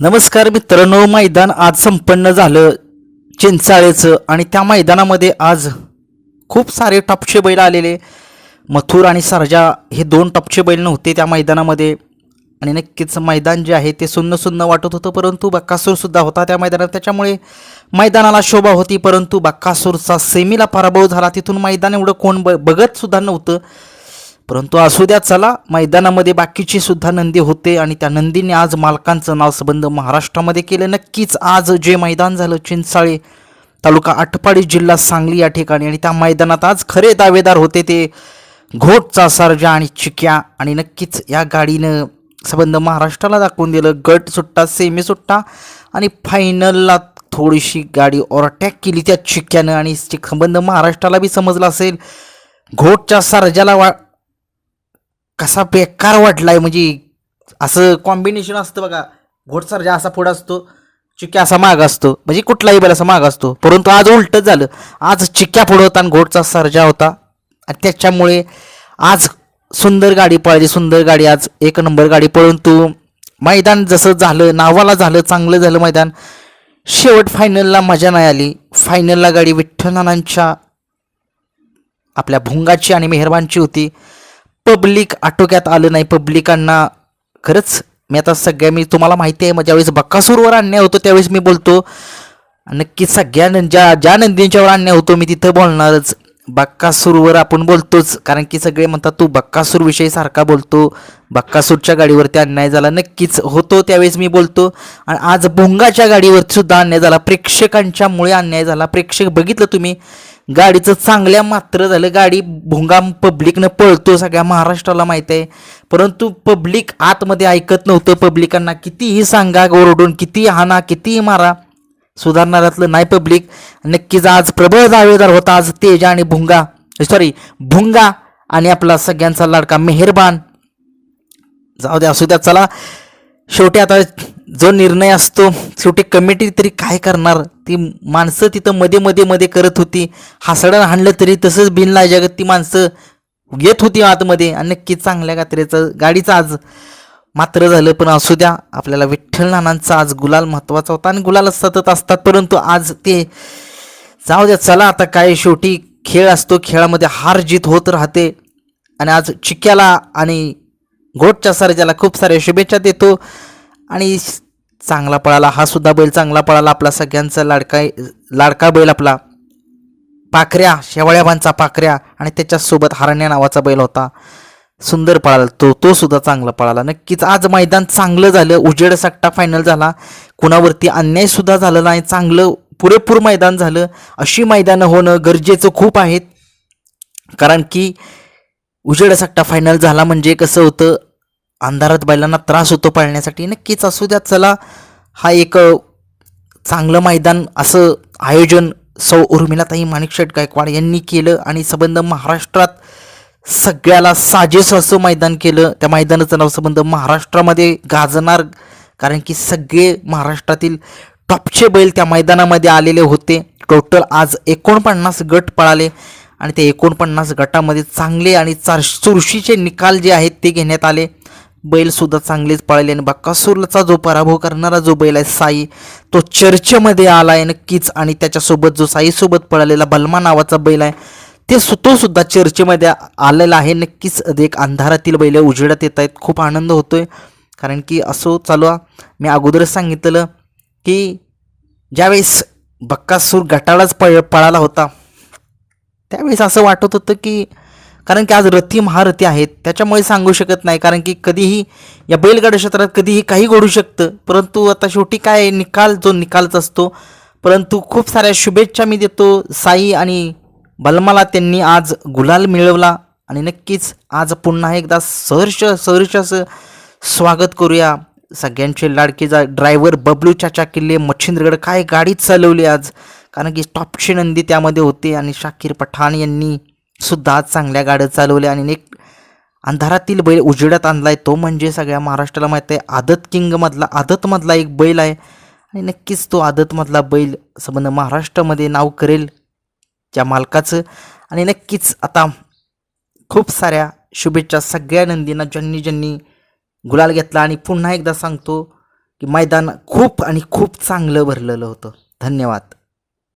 नमस्कार मित्रांनो मैदान आज संपन्न झालं. चिंचाळेचं आणि त्या मैदानामध्ये आज खूप सारे टॉपचे बैल आलेले. मथुर आणि सरजा हे दोन टॉपचे बैल नव्हते त्या मैदानामध्ये. आणि नक्कीच मैदान जे आहे ते सुन्न सुन्न वाटत होतं परंतु बक्कासूरसुद्धा होता त्या मैदानात. त्याच्यामुळे मैदानाला शोभा होती परंतु बक्कासूरचा सेमीला पराभव झाला. तिथून मैदान एवढं कोण ब बघतसुद्धा नव्हतं. परंतु असू द्या चला. मैदानामध्ये बाकीची सुद्धा नंदी होते आणि त्या नंदीने आज मालकांचं नाव संबंध महाराष्ट्रामध्ये केलं. नक्कीच आज जे मैदान झालं चिंचाळे तालुका आटपाडी जिल्हा सांगली या ठिकाणी. आणि त्या मैदानात आज खरे दावेदार होते ते घोटचा सारजा आणि चिक्या. आणि नक्कीच या गाडीनं संबंध महाराष्ट्राला दाखवून दिलं. गट सुट्टा सेमी सुट्टा आणि फायनलला थोडीशी गाडी ओव्हरटॅक केली त्या चिक्यानं. आणि संबंध महाराष्ट्राला बी समजलं असेल घोटच्या सर्जाला वा कसा बेकार वाटलाय म्हणजे. असं कॉम्बिनेशन असतं बघा. घोटसर्जा असा पुढं असतो चिक्या असा माग असतो. म्हणजे कुठलाही बैल असा माग असतो. परंतु आज उलटच झालं. आज चिक्या पुढं होता आणि घोटचा सर्जा होता. आणि त्याच्यामुळे आज सुंदर गाडी पळली. सुंदर गाडी आज एक नंबर गाडी. परंतु मैदान जसं झालं नावाला झालं चांगलं झालं मैदान शेवट फायनलला मजा नाही आली. फायनलला गाडी विठ्ठलनानांच्या आपल्या भुंगाची आणि मेहरबानची होती. पब्लिक आटोक्यात आलं नाही. पब्लिकांना खरंच मी आता सगळ्या मी तुम्हाला माहिती आहे मग ज्यावेळेस बक्कासूरवर अन्याय होतो त्यावेळेस मी बोलतो नक्की सगळ्या ज्या ज्या नंदींच्यावर अन्याय होतो मी तिथं बोलणारच. बक्कासूरवर आपण बोलतोच कारण की सगळे म्हणतात तू बक्कासूरविषयी सारखा बोलतो बक्कासूरच्या गाडीवरती अन्याय झाला. नक्कीच होतो त्यावेळेस मी बोलतो. आणि आज भोंगाच्या गाडीवरती सुद्धा अन्याय झाला. प्रेक्षकांच्यामुळे अन्याय झाला. प्रेक्षक बघितलं तुम्ही गाडीचं चांगल्या मात्र झालं. गाडी भुंगाम पब्लिकनं पळतो सगळ्या महाराष्ट्राला माहीत आहे. परंतु पब्लिक आतमध्ये ऐकत नव्हतं. पब्लिकांना कितीही सांगा ओरडून कितीही हाना कितीही मारा सुधारणाऱ्यातलं नाही पब्लिक. नक्कीच आज प्रबळ दावेदार होता. आज तेजा आणि भुंगा सॉरी भुंगा आणि आपला सगळ्यांचा लाडका मेहरबान. जाऊ द्या असू द्या चला. शेवटी आता जो निर्णय असतो शेवटी कमिटी तरी काय करणार? ती माणसं तिथं मध्ये मध्ये मध्ये करत होती. हासडं हाणलं तरी तसंच बिन जगत ती माणसं येत होती आतमध्ये. आणि नक्कीच चांगल्या कात्रेचं गाडीचं आज मात्र झालं पण असू द्या. आपल्याला विठ्ठल नानांचा आज गुलाल महत्त्वाचा होता आणि गुलाल सतत असतात. परंतु आज ते जाऊ द्या चला आता काय शेवटी खेळ असतो. खेळामध्ये हार जीत होत राहते. आणि आज चिक्याला आणि घोटच्या सर्जाला खूप साऱ्या शुभेच्छा देतो. आणि चांगला पळाला हा सुद्धा बैल चांगला पळाला. आपला सगळ्यांचा लाडका लाडका बैल आपला. पाखऱ्या शेवाळ्याबांचा पाखऱ्या आणि त्याच्यासोबत हरण्या नावाचा बैल होता. सुंदर पळाला तो तो सुद्धा चांगला पळाला. नक्कीच आज मैदान चांगलं झालं. उजेड सट्टा फायनल झाला. कुणावरती अन्याय सुद्धा झालं नाही. चांगलं पुरेपूर मैदान झालं. अशी मैदानं होणं गरजेचं खूप आहेत. कारण की उजेड सट्टा फायनल झाला म्हणजे कसं होतं? अंधारात बैलांना त्रास होतो पळण्यासाठी नक्कीच असू द्या. चला हा एक चांगलं मैदान असं आयोजन सौ उर्मिलाताई माणिकशेठ गायकवाड यांनी केलं आणि संबंध महाराष्ट्रात सगळ्याला साजेस असं मैदान केलं. त्या मैदानाचं नाव संबंध महाराष्ट्रामध्ये गाजणार कारण की सगळे महाराष्ट्रातील टॉपचे बैल त्या मैदानामध्ये आलेले होते. टोटल आज एकोणपन्नास गट पळाले आणि त्या एकोणपन्नास गटामध्ये चांगले आणि चार चुरशीचे निकाल जे आहेत ते घेण्यात आले. बैलसुद्धा चांगलेच पळाले आणि बक्कासूरचा जो पराभव करणारा जो बैल आहे साई तो चर्चेमध्ये आला आहे नक्कीच. आणि त्याच्यासोबत जो साईसोबत पळालेला बलमा नावाचा बैल आहे ते सु तो सुद्धा चर्चेमध्ये आलेला आहे. नक्कीच एक अंधारातील बैल उजेडात येत आहेत. खूप आनंद होतोय. कारण की असो चालू मी अगोदरच सांगितलं की ज्यावेळेस बक्कासूर गटालाच पळ पळाला होता त्यावेळेस असं वाटत होतं की कारण की आज रथी महारथी आहेत त्याच्यामुळे सांगू शकत नाही. कारण की कधीही या बैलगाडा क्षेत्रात कधीही काही घडू शकतं. परंतु आता शेवटी काय निकाल जो निकालच असतो. परंतु खूप साऱ्या शुभेच्छा मी देतो. साई आणि बलमाला त्यांनी आज गुलाल मिळवला. आणि नक्कीच आज पुन्हा एकदा सहर्ष सहर्ष असं स्वागत करूया. सगळ्यांचे लाडके जा ड्रायव्हर बबलू चाचा किल्ले मच्छिंद्रगड काय गाडीच चालवली आज? कारण की टॉपची नंदी त्यामध्ये होते आणि शाकीर पठाण यांनी सुद्धा आज चांगल्या गाड्या चालवल्या आणि एक अंधारातील बैल उजेडात आहे तो म्हणजे सगळ्या महाराष्ट्राला माहीत आहे आदत किंगमधला आदतमधला एक बैल आहे. आणि नक्कीच तो आदतमधला बैल संबंध महाराष्ट्रामध्ये नाव करेल त्या मालकाचं. आणि नक्कीच आता खूप साऱ्या शुभेच्छा सगळ्या नंदींना. ज्यांनी ज्यांनी गुलाल घेतला आणि पुन्हा एकदा सांगतो की मैदान खूप आणि खूप चांगलं भरलेलं होतं. धन्यवाद.